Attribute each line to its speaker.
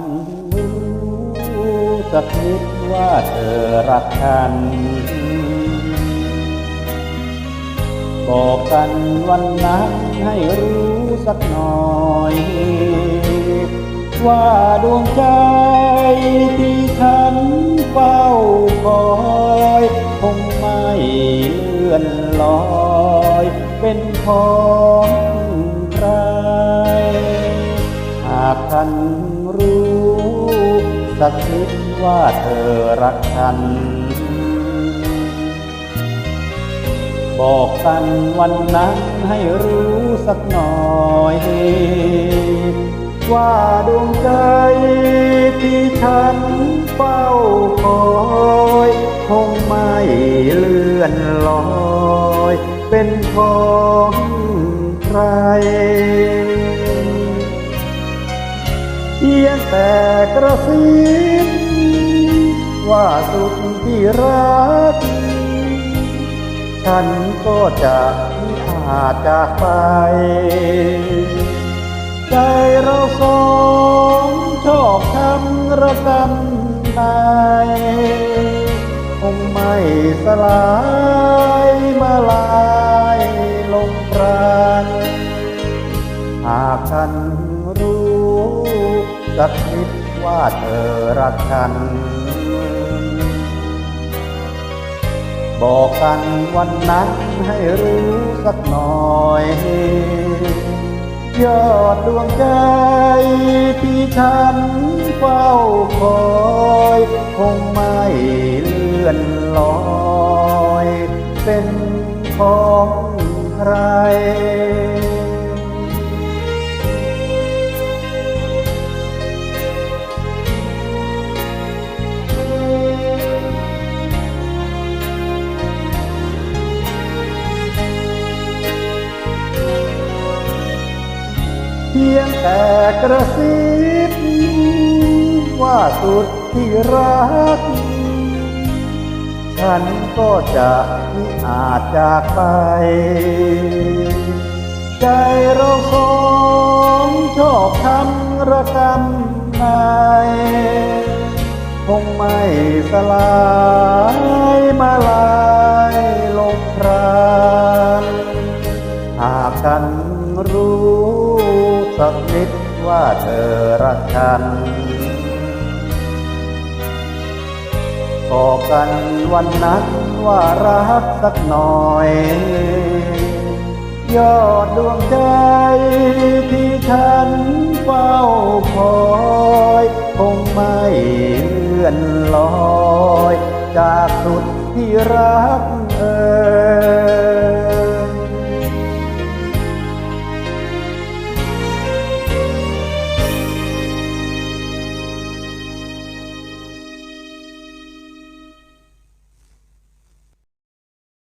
Speaker 1: นรู้สักนิดว่าเธอรักกัน บอกกันวันนั้นให้รู้สักหน่อย ว่าดวงใจที่ฉันเฝ้าคอยคงไม่เลื่อนลอย เป็นขอ สักนิดว่าเธอรักฉัน บอกกันวันนั้นให้รู้สักหน่อย ว่าดวงใจที่ฉันเฝ้าคอยคงไม่เลื่อนลอย เป็นของใคร ยงแต่กระซิบว่าสุขที่รัก ฉันก็จะไม่อาจจากไป ใจเราสองชอบทำระกำนายคงไม่สลาย สักนิดว่าเธอรักฉัน บอกกันวันนั้นให้รู้สักหน่อย ยอดดวงใจที่ฉันเฝ้าคอยคงไม่เลื่อนลอย เป็นของใคร เพียงแต่กระซิบว่าสุดที่รัก ฉันก็จะไม่อาจจากไป ใจเราสองชอบทำระกำนายคงไม่สลายมาลาย นรู้สักนิดว่าเธอรักฉันบอกกันวันนั้นว่ารักสักหน่อย ยอดดวงใจที่ฉันเฝ้าคอยคงไม่เลื่อนลอย จากสุดที่รักเออ